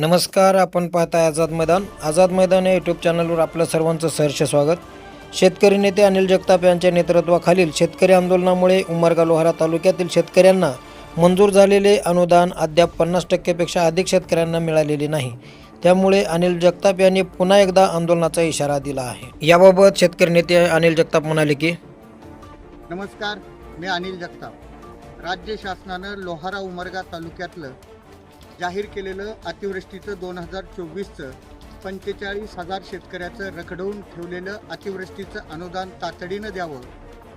नमस्कार आपण पाहताय आझाद मैदान. आझाद मैदान या यूट्यूब चॅनलवर आपलं सर्वांचं सहर्ष स्वागत. शेतकरी नेते अनिल जगताप यांच्या नेतृत्वाखालील शेतकरी आंदोलनामुळे उमरगा लोहारा तालुक्यातील शेतकऱ्यांना मंजूर झालेले अनुदान अद्याप पन्नास टक्केपेक्षा अधिक शेतकऱ्यांना मिळालेले नाही. त्यामुळे अनिल जगताप यांनी पुन्हा एकदा आंदोलनाचा इशारा दिला आहे. याबाबत शेतकरी नेते अनिल जगताप म्हणाले की नमस्कार मी अनिल जगताप. राज्य शासनानं लोहारा उमरगा तालुक्यातलं जाहीर केलेलं अतिवृष्टीचं दोन हजार चोवीसचं पंचेचाळीस हजार शेतकऱ्याचं रखडवून ठेवलेलं अतिवृष्टीचं अनुदान तातडीनं द्यावं.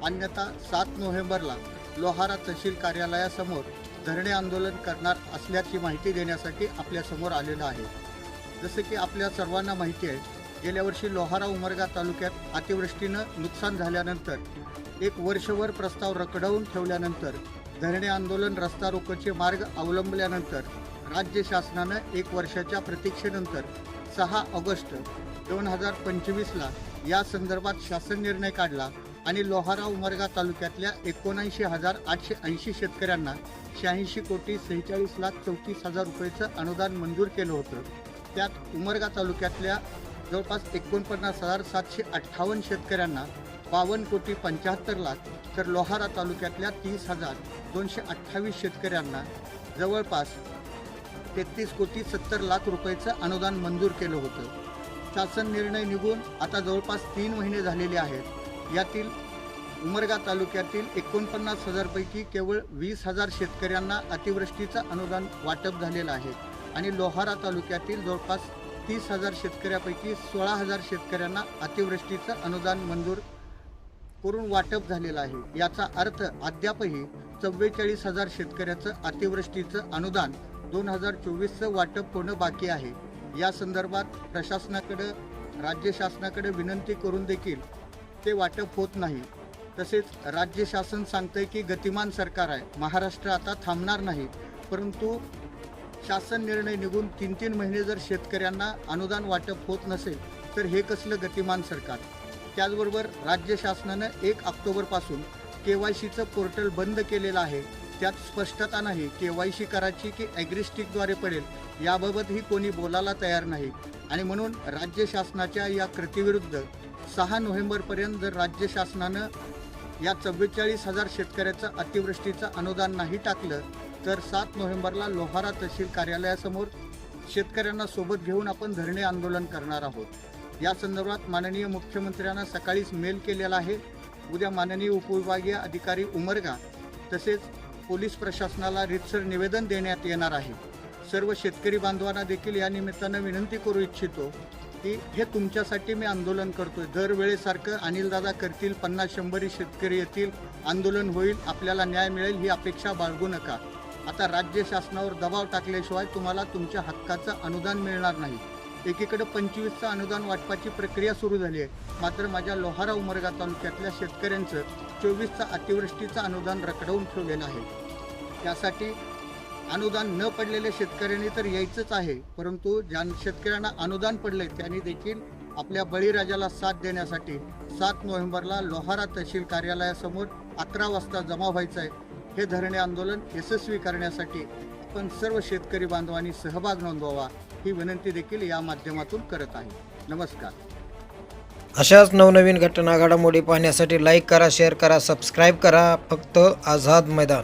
अन्यथा सात नोव्हेंबरला लोहारा तहसील कार्यालयासमोर धरणे आंदोलन करणार असल्याची माहिती देण्यासाठी आपल्यासमोर आलेलं आहे. जसं की आपल्या सर्वांना माहिती आहे गेल्या वर्षी लोहारा उमरगा तालुक्यात अतिवृष्टीनं नुकसान झाल्यानंतर एक वर्षभर प्रस्ताव रखडवून ठेवल्यानंतर धरणे आंदोलन रस्ता रोकोचे मार्ग अवलंबल्यानंतर राज्य शासनानं एक वर्षाच्या प्रतीक्षेनंतर सहा ऑगस्ट दोन हजार पंचवीसला या संदर्भात शासन निर्णय काढला आणि लोहारा उमरगा तालुक्यातल्या एकोणऐंशी हजार आठशे ऐंशी शेतकऱ्यांना शहाऐंशी कोटी सेहेचाळीस लाख चौतीस हजार रुपयेचं अनुदान मंजूर केलं होतं. त्यात उमरगा तालुक्यातल्या जवळपास एकोणपन्नास हजार सातशे अठ्ठावन्न शेतकऱ्यांना बावन्न कोटी पंच्याहत्तर लाख तर लोहारा तालुक्यातल्या तीस हजार दोनशे अठ्ठावीस शेतकऱ्यांना जवळपास तेहतीस कोटी सत्तर लाख रुपयाचं अनुदान मंजूर केलं होतं. शासन निर्णय निघून आता जवळपास तीन महिने झालेले आहेत. यातील उमरगा तालुक्यातील एकोणपन्नास हजारपैकी केवळ वीस हजार शेतकऱ्यांना अतिवृष्टीचं अनुदान वाटप झालेलं आहे आणि लोहारा तालुक्यातील जवळपास तीस हजार शेतकऱ्यापैकी सोळा हजार शेतकऱ्यांना अतिवृष्टीचं अनुदान मंजूर करून वाटप झालेलं आहे. याचा अर्थ अद्यापही चव्वेचाळीस हजार शेतकऱ्याचं अतिवृष्टीचं अनुदान दोन हजार चोवीसचं वाटप होणं बाकी आहे. या संदर्भात प्रशासनाकडं राज्य शासनाकडे विनंती करून देखील ते वाटप होत नाही. तसेच राज्य शासन सांगतंय की गतिमान सरकार आहे. महाराष्ट्र आता थांबणार नाही. परंतु शासन निर्णय निघून तीन तीन महिने जर शेतकऱ्यांना अनुदान वाटप होत नसेल तर हे कसलं गतिमान सरकार? त्याचबरोबर राज्य शासनानं एक ऑक्टोबरपासून के वाय सीचं पोर्टल बंद केलेलं आहे. त्यात स्पष्टता नाही के वाय सी करायची की ॲग्रिस्टिकद्वारे पडेल याबाबतही कोणी बोलायला तयार नाही. आणि म्हणून राज्य शासनाच्या या कृतीविरुद्ध सहा नोव्हेंबरपर्यंत जर राज्य शासनानं या चव्वेचाळीस हजार शेतकऱ्याचं अतिवृष्टीचं अनुदान नाही टाकलं तर सात नोव्हेंबरला लोहारा तहसील कार्यालयासमोर शेतकऱ्यांना सोबत घेऊन आपण धरणे आंदोलन करणार आहोत. या संदर्भात माननीय मुख्यमंत्र्यांना सकाळीच मेल केलेला आहे. उद्या माननीय उपविभागीय अधिकारी उमरगा तसेच पोलीस प्रशासनाला रितसर निवेदन देण्यात येणार आहे. सर्व शेतकरी बांधवांना देखील या निमित्तानं विनंती करू इच्छितो की हे तुमच्यासाठी मी आंदोलन करतोय. दरवेळेसारखं अनिलदादा करतील पन्नास शंभरी शेतकरी येतील आंदोलन होईल आपल्याला न्याय मिळेल ही अपेक्षा बाळगू नका. आता राज्य शासनावर दबाव टाकल्याशिवाय तुम्हाला तुमच्या हक्काचं अनुदान मिळणार नाही. एकीकडे पंचवीसचं अनुदान वाटपाची प्रक्रिया सुरू झाली आहे. मात्र माझ्या लोहारा उमरगा तालुक्यातल्या शेतकऱ्यांचं चोवीसचं अतिवृष्टीचं अनुदान रखडवून ठेवलेलं आहे. त्यासाठी अनुदान न पडलेल्या शेतकऱ्यांनी तर यायचंच आहे परंतु ज्या शेतकऱ्यांना अनुदान पडले त्यांनी देखील आपल्या बळीराजाला साथ देण्यासाठी सात नोव्हेंबरला लोहारा तहसील कार्यालयासमोर अकरा वाजता जमा व्हायचं आहे हे धरणे आंदोलन यशस्वी करण्यासाठी आपण सर्व शेतकरी बांधवांनी सहभाग नोंदवावा ही विनंती देखील या माध्यमातून करत आहे. नमस्कार. अशाच नवनवीन घटना घडामोडी पाहण्यासाठी लाईक करा शेअर करा सबस्क्राईब करा. फक्त आझाद मैदान.